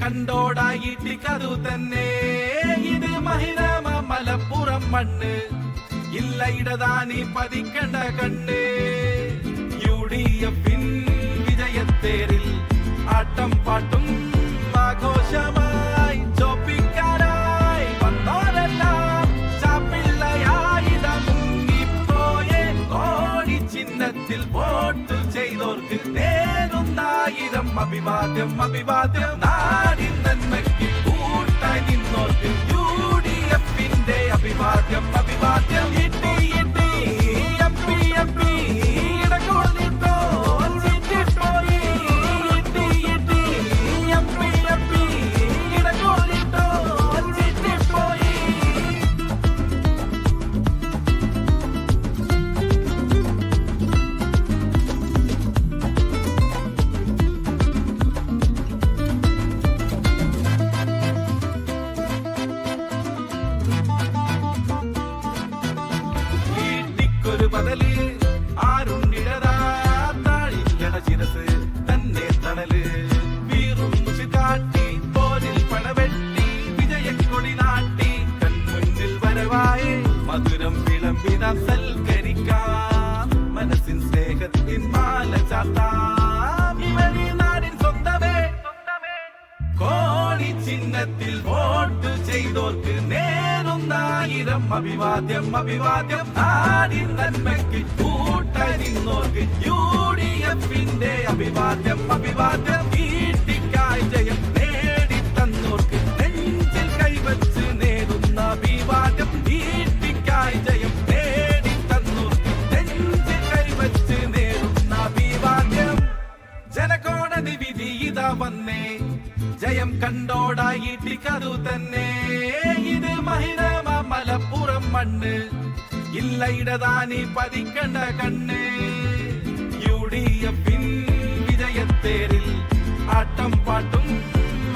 കണ്ടോടായിട്ടിക്കതു തന്നെ ഇത് മഹിരാമ മലപ്പുറം മണ്ണ് ഇല്ല ഇടതാനി പതിക്കണ്ട കണ്ണ് യു ഡി എഫിൻ വിജയത്തേരിൽ ആട്ടം പാട്ടും അഭിവാദ്യം അഭിവാദ്യം. നാടി നന്മയ്ക്ക് കൂട്ടായി നിന്നോർക്ക്. യു ഡി എഫിന്റെ അഭിവാദ്യം അഭിവാദ്യം. കോടി ചിഹ്നത്തിൽ വോട്ട് ചെയ്തോർക്ക് നേരുന്നായിരം അഭിവാദ്യം അഭിവാദ്യം. നാടിൻ നന്മയ്ക്ക് കൂട്ടായി നിന്നോർക്ക് യു ഡി എഫിന്റെ അഭിവാദ്യം അഭിവാദ്യം. വീട്ടിക്കായി ജയം നേടിത്തന്നോർക്ക് നെഞ്ചിൽ കൈവച്ച് നേരുന്ന അഭിവാദ്യം. വീട്ടിക്കായി ജയം നേടിത്തന്നോർക്ക് നെഞ്ചിൽ കൈവച്ച് നേരുന്ന അഭിവാദ്യം. ജനകോടതി വിധി ഇതാ വന്നേ. ജയം കണ്ടോടായിട്ടിക്കതു തന്നെ ഇത് മഹിരാമ മലപ്പുറം മണ്ണ് ഇല്ല ഇടതാനി പതിക്കണ്ട കണ്ണ് യു ഡി എഫിൻ വിജയത്തേരിൽ ആട്ടം പാട്ടും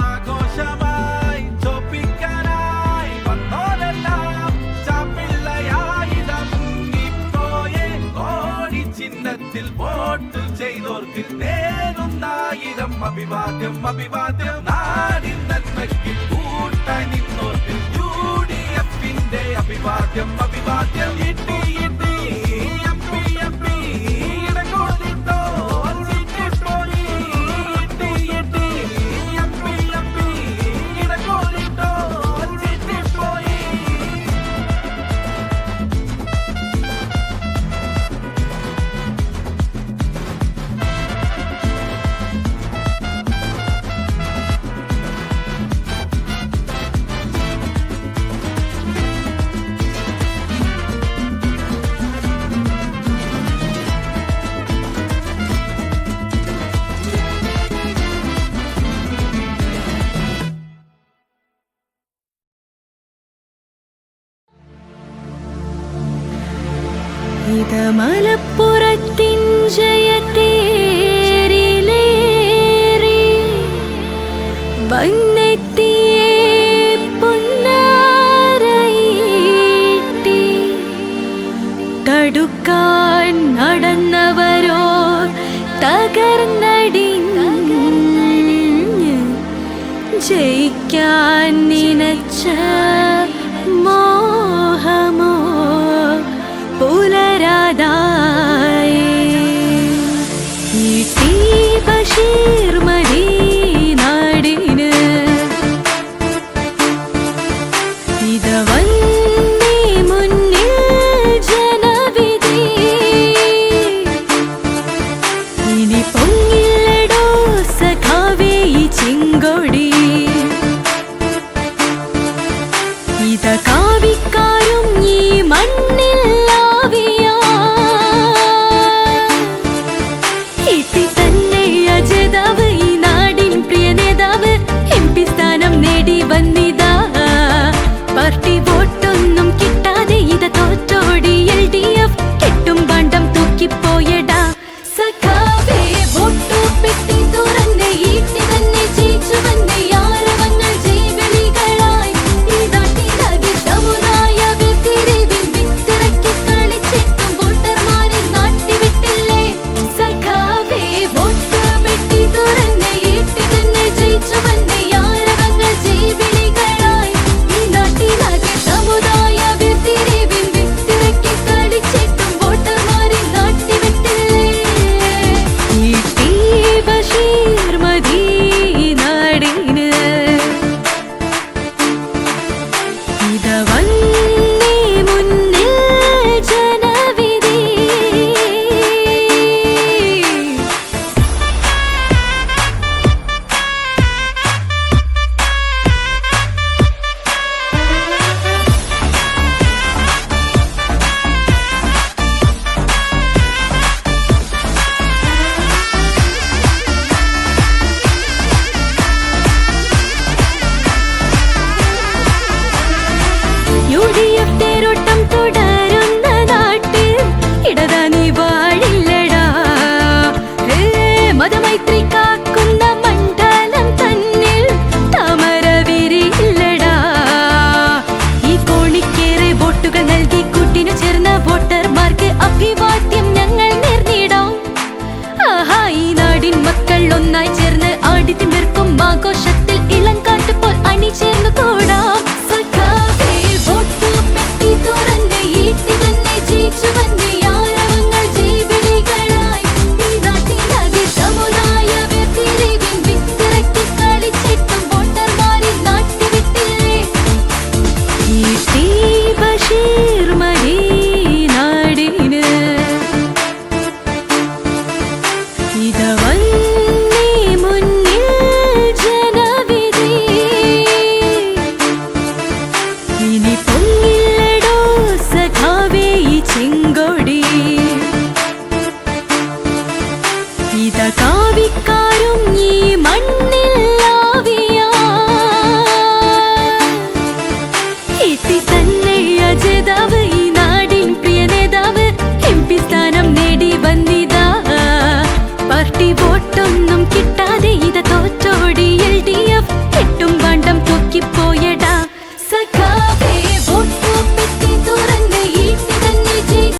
ആഘോഷമായി ചോപ്പിക്കാനായി വന്നോരെല്ലാം ചാപ്പിള്ളയായിത മുങ്ങിപ്പോയെ കോടി ചിഹ്നത്തിൽ വോട്ട് ചെയ്തോർക്ക് നേരുന്നായിരം അഭിവാദ്യം അഭിവാദ്യം തകർന്നടിഞ്ഞ് ജയിക്കാൻ നിനച്ച മോഹമോ പുലരാതായി. ഈ ഇനി പൊങ്ങില്ലടോ ഈ ചിങ്കൊടി. ഇത ഈ മണ്ണിൽ ആവിയ